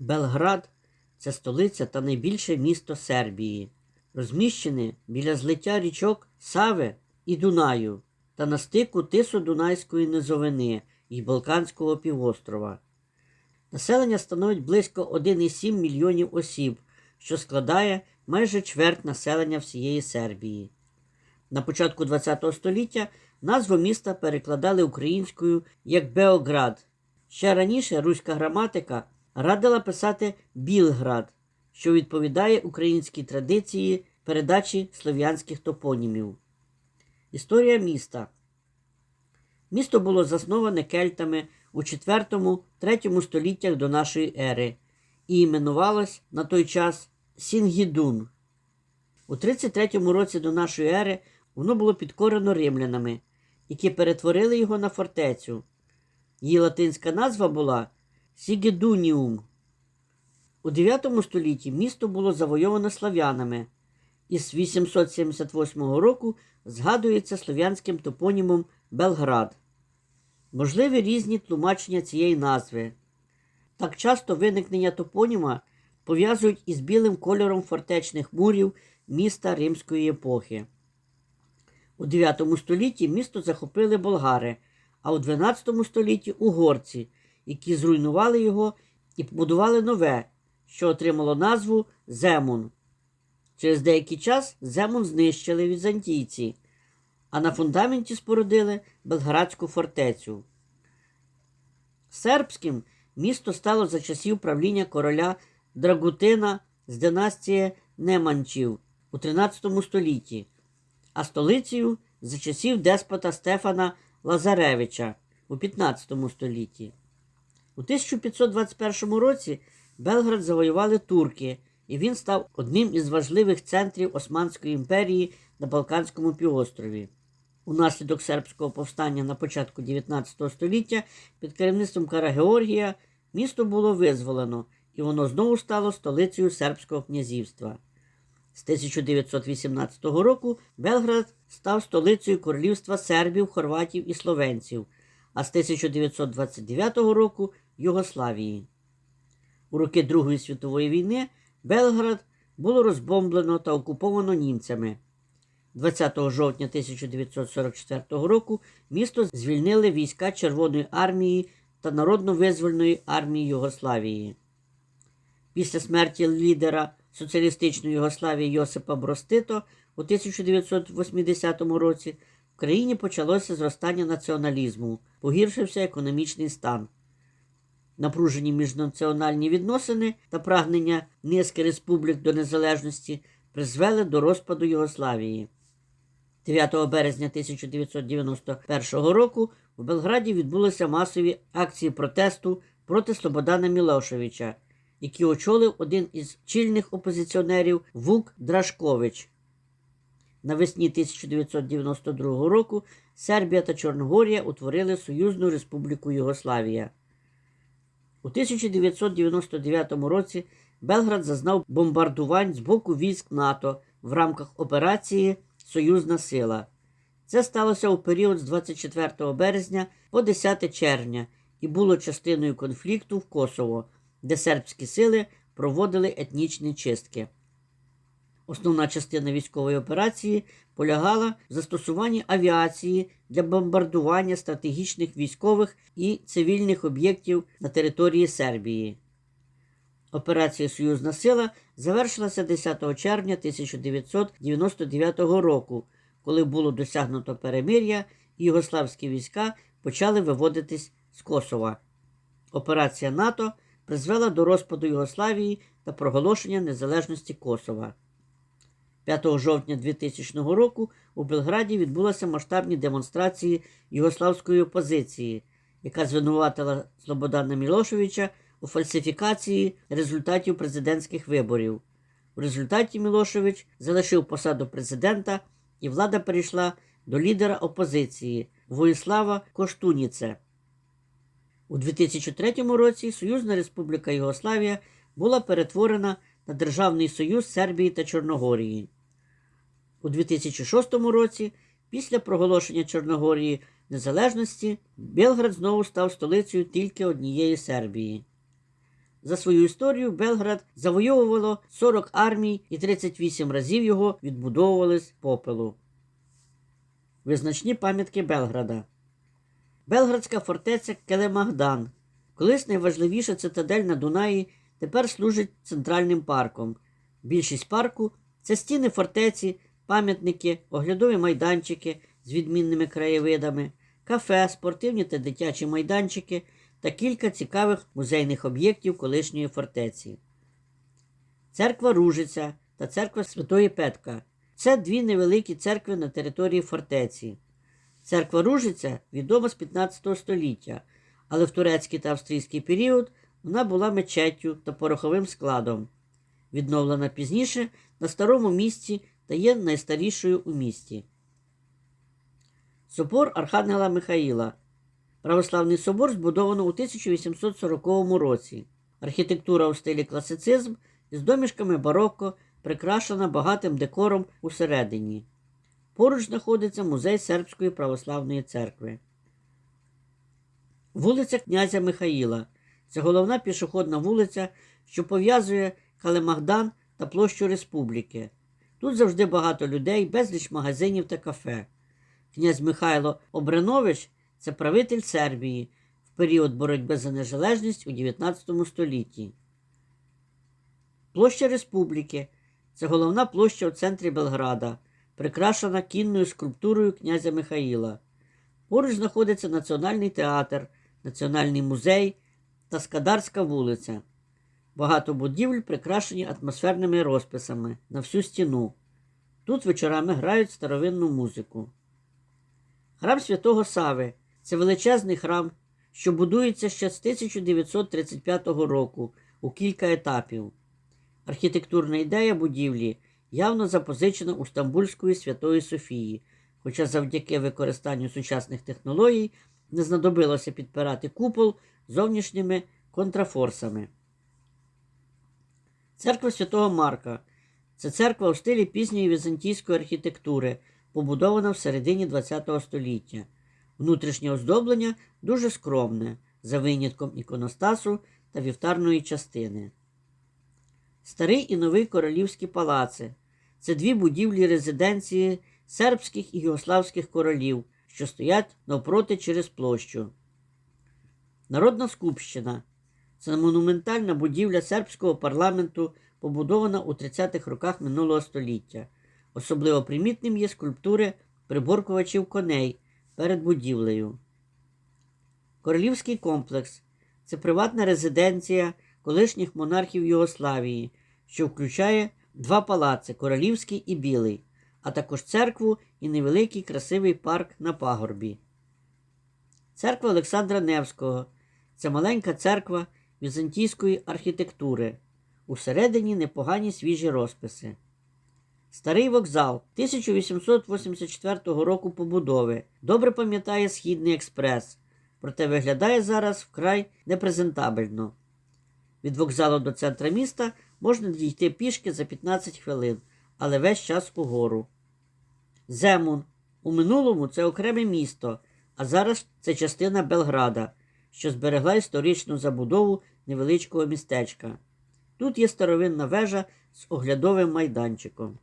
Белград це столиця та найбільше місто Сербії, розміщене біля злиття річок Сави і Дунаю та на стику Тисо-Дунайської низовини і Балканського півострова. Населення становить близько 1,7 мільйонів осіб, що складає майже чверть населення всієї Сербії. На початку ХХ століття назву міста перекладали українською як Београд. Ще раніше руська граматика радила писати Білград, що відповідає українській традиції передачі слов'янських топонімів. Історія міста. Місто було засноване кельтами у 4-3 століттях до нашої ери і іменувалось на той час Сінгідун. У 33 році до нашої ери воно було підкорено римлянами, які перетворили його на фортецю. Її латинська назва була Сігедуніум. У 9 столітті місто було завойовано слав'янами, і з 878 року згадується слов'янським топонімом Белград. Можливі різні тлумачення цієї назви. Так часто виникнення топоніма пов'язують із білим кольором фортечних мурів міста римської епохи. У 9 столітті місто захопили болгари, а у 12 столітті угорці, які зруйнували його і побудували нове, що отримало назву Земун. Через деякий час Земун знищили візантійці, а на фундаменті спорудили Белградську фортецю. Сербським місто стало за часів правління короля Драгутина з династії Неманчів у 13 столітті, а столицею за часів деспота Стефана Лазаревича у 15 столітті. У 1521 році Белград завоювали турки, і він став одним із важливих центрів Османської імперії на Балканському півострові. Унаслідок сербського повстання на початку 19 століття під керівництвом Кара Георгія місто було визволено, і воно знову стало столицею сербського князівства. З 1918 року Белград став столицею королівства сербів, хорватів і словенців, а з 1929 року Югославії. У роки Другої світової війни Белград було розбомблено та окуповано німцями. 20 жовтня 1944 року місто звільнили війська Червоної армії та Народно-визвольної армії Югославії. Після смерті лідера соціалістичної Югославії Йосипа Бростито у 1980 році в країні почалося зростання націоналізму, погіршився економічний стан. Напружені міжнаціональні відносини та прагнення низки республік до незалежності призвели до розпаду Югославії. 9 березня 1991 року в Белграді відбулися масові акції протесту проти Слободана Мілошевича, які очолив один із чільних опозиціонерів Вук Драшкович. Навесні 1992 року Сербія та Чорногорія утворили Союзну Республіку Югославія. У 1999 році Белград зазнав бомбардувань з боку військ НАТО в рамках операції Союзна сила. Це сталося у період з 24 березня по 10 червня і було частиною конфлікту в Косово, де сербські сили проводили етнічні чистки. Основна частина військової операції полягала в застосуванні авіації для бомбардування стратегічних військових і цивільних об'єктів на території Сербії. Операція Союзна сила завершилася 10 червня 1999 року, коли було досягнуто перемир'я і югославські війська почали виводитись з Косова. Операція НАТО призвела до розпаду Югославії та проголошення незалежності Косова. 5 жовтня 2000 року у Белграді відбулися масштабні демонстрації югославської опозиції, яка звинуватила Слободана Мілошевича у фальсифікації результатів президентських виборів. У результаті Мілошевич залишив посаду президента, і влада перейшла до лідера опозиції Воїслава Коштуніце. У 2003 році Союзна Республіка Югославія була перетворена на Державний Союз Сербії та Чорногорії. У 2006 році, після проголошення Чорногорії незалежності, Белград знову став столицею тільки однієї Сербії. За свою історію Белград завойовувало 40 армій і 38 разів його відбудовували з попелу. Визначні пам'ятки Белграда. Белградська фортеця Келемагдан. Колись найважливіша цитадель на Дунаї тепер служить центральним парком. Більшість парку це стіни фортеці, пам'ятники, оглядові майданчики з відмінними краєвидами, кафе, спортивні та дитячі майданчики та кілька цікавих музейних об'єктів колишньої фортеці. Церква Ружиця та церква Святої Петка це дві невеликі церкви на території фортеці. Церква Ружиця відома з 15 століття, але в турецький та австрійський період вона була мечеттю та пороховим складом. Відновлена пізніше на старому місці та є найстарішою у місті. Собор Архангела Михаїла. Православний собор збудовано у 1840 році. Архітектура у стилі класицизм із домішками барокко прикрашена багатим декором усередині. Поруч знаходиться музей Сербської православної церкви. Вулиця князя Михаїла. Це головна пішохідна вулиця, що пов'язує Калемагдан та площу Республіки. Тут завжди багато людей, безліч магазинів та кафе. Князь Михайло Обренович це правитель Сербії в період боротьби за незалежність у 19 столітті. Площа Республіки це головна площа у центрі Белграда, прикрашена кінною скульптурою князя Михаїла. Поруч знаходиться Національний театр, Національний музей та Скадарська вулиця. Багато будівель прикрашені атмосферними розписами на всю стіну. Тут вечорами грають старовинну музику. Храм Святого Сави це величезний храм, що будується ще з 1935 року у кілька етапів. Архітектурна ідея будівлі явно запозичена у Стамбульської Святої Софії, хоча завдяки використанню сучасних технологій не знадобилося підпирати купол зовнішніми контрафорсами. Церква Святого Марка це церква у стилі пізньої візантійської архітектури, побудована в середині ХХ століття. Внутрішнє оздоблення дуже скромне, за винятком іконостасу та вівтарної частини. Старий і новий королівські палаци це дві будівлі резиденції сербських і югославських королів, що стоять навпроти через площу. Народна скупщина це монументальна будівля сербського парламенту, побудована у 30-х роках минулого століття. Особливо примітним є скульптури приборкувачів коней перед будівлею. Королівський комплекс це приватна резиденція колишніх монархів Югославії, що включає два палаци Королівський і Білий, а також церкву і невеликий красивий парк на пагорбі. Церква Олександра Невського це маленька церква візантійської архітектури. Усередині непогані свіжі розписи. Старий вокзал 1884 року побудови. Добре пам'ятає Східний експрес, проте виглядає зараз вкрай непрезентабельно. Від вокзалу до центра міста можна дійти пішки за 15 хвилин, але весь час угору. Земун. У минулому це окреме місто, а зараз це частина Белграда, що зберегла історичну забудову невеличкого містечка. Тут є старовинна вежа з оглядовим майданчиком.